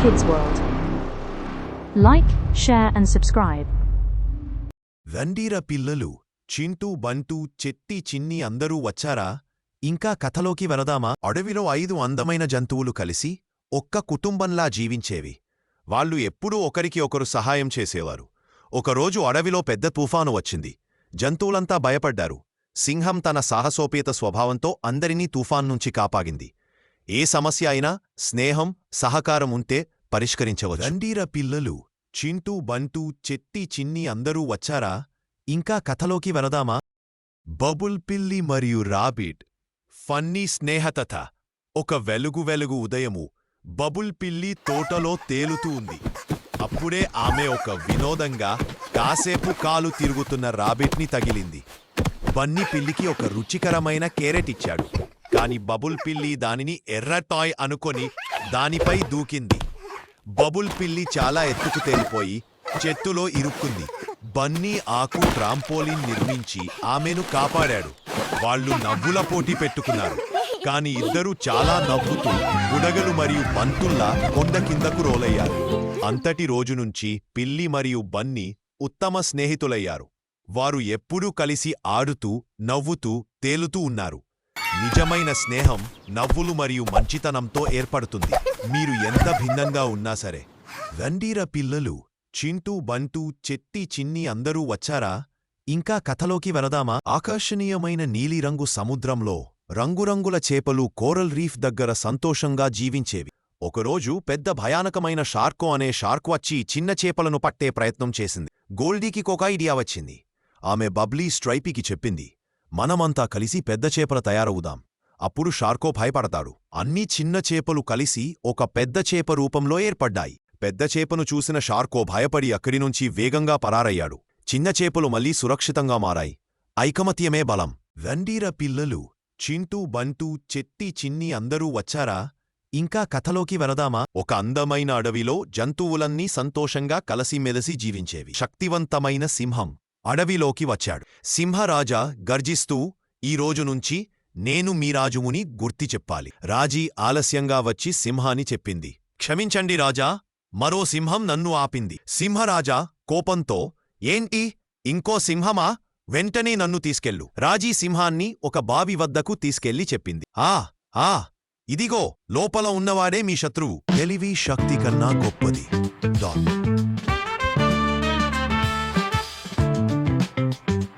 Kids World. Like, share, and subscribe. రండీర పిల్లలు చింటూ బంటూ చెట్టి చిన్ని అందరూ వచ్చారా? ఇంకా కథలోకి వెళదామా? అడవిలో ఐదు అందమైన జంతువులు కలిసి ఒక్క కుటుంబంలా జీవించేవి. వాళ్ళు ఎప్పుడూ ఒకరికి ఒకరు సహాయం చేసేవారు. ఒకరోజు అడవిలో పెద్ద తుఫాను వచ్చింది. జంతువులంతా భయపడ్డారు. సింహం తన సాహసోపేత స్వభావంతో అందరినీ తుఫాన్ నుంచి కాపాగింది. ఏ సమస్య అయినా స్నేహం సహకారం ఉంటే పరిష్కరించవచ్చు. రండీర పిల్లలు! చింటూ బంటూ చెట్టి చిన్ని అందరూ వచ్చారా? ఇంకా కథలోకి వెనదామా బబుల్ పిల్లి మరియు రాబిట్ ఫన్నీ స్నేహతథ ఒక వెలుగు వెలుగు ఉదయము బబుల్ పిల్లి తోటలో తేలుతూ ఉంది. అప్పుడే ఆమె ఒక వినోదంగా కాసేపు కాలు తిరుగుతున్న రాబిట్ని తగిలింది. బన్నీ పిల్లికి ఒక రుచికరమైన కేరెట్ ఇచ్చాడు. కాని బబుల్ పిల్లి దానిని ఎర్ర టాయ్ అనుకొని దానిపై దూకింది. బబుల్ పిల్లి చాలా ఎత్తుకు తేలిపోయి చెట్టులో ఇరుక్కుంది. బన్నీ ఆకు ట్రాంపోలిన్ నిర్మించి ఆమెను కాపాడాడు. వాళ్ళు నవ్వుల పోటీ పెట్టుకున్నారు. కాని ఇద్దరూ చాలా నవ్వుతూ బుడగలు మరియు బంతుల్లా కొండ కిందకు రోలయ్యారు. అంతటి రోజు నుంచి పిల్లి మరియు బన్నీ ఉత్తమ స్నేహితులయ్యారు. వారు ఎప్పుడూ కలిసి ఆడుతూ నవ్వుతూ తేలుతూ ఉన్నారు. నిజమైన స్నేహం నవ్వులు మరియు మంచితనంతో ఏర్పడుతుంది. మీరు ఎంత భిన్నంగా ఉన్నా సరే. రండీర పిల్లలు చింటూ బంటూ చెత్తి చిన్ని అందరూ వచ్చారా? ఇంకా కథలోకి వెళదామా? ఆకర్షణీయమైన నీలిరంగు సముద్రంలో రంగురంగుల చేపలు కోరల్ రీఫ్ దగ్గర సంతోషంగా జీవించేవి. ఒకరోజు పెద్ద భయానకమైన షార్కో అనే షార్క్ వచ్చి చిన్న చేపలను పట్టే ప్రయత్నం చేసింది. గోల్డీకి కొక ఐడియా వచ్చింది. ఆమె బబ్లీ స్ట్రైపీకి చెప్పింది. మనమంతా కలిసి పెద్ద చేపల తయారవుదాం. అప్పుడు షార్కో భయపడతాడు. అన్ని చిన్న చేపలు కలిసి ఒక పెద్ద చేప రూపంలో ఏర్పడ్డాయి. పెద్ద చేపను చూసిన షార్కో భయపడి అక్కడి నుంచి వేగంగా పరారయ్యాడు. చిన్న చేపలు మళ్ళీ సురక్షితంగా మారాయి. ఐకమత్యమే బలం. వెండీర పిల్లలు! చింటూ బంటూ చెట్టి చిన్ని అందరూ వచ్చారా? ఇంకా కథలోకి వెళదామా? ఒక అందమైన అడవిలో జంతువులన్నీ సంతోషంగా కలసిమెలసి జీవించేవి. శక్తివంతమైన సింహం. అడవిలోకి వచ్చాడు. సింహరాజా గర్జిస్తూ ఈ నుంచి నేను మీ రాజుముని గుర్తి చెప్పాలి. రాజీ ఆలస్యంగా వచ్చి సింహాని చెప్పింది. క్షమించండి రాజా మరో సింహం నన్ను ఆపింది. సింహరాజా కోపంతో ఏంటి? ఇంకో సింహమా? వెంటనే నన్ను తీసుకెళ్ళు. రాజీ సింహాన్ని ఒక బావి వద్దకు తీసుకెళ్ళి చెప్పింది. ఆ ఆ ఇదిగో లోపల ఉన్నవాడే మీ శత్రువు. తెలివి శక్తి కన్నా గొప్పది. డాట్.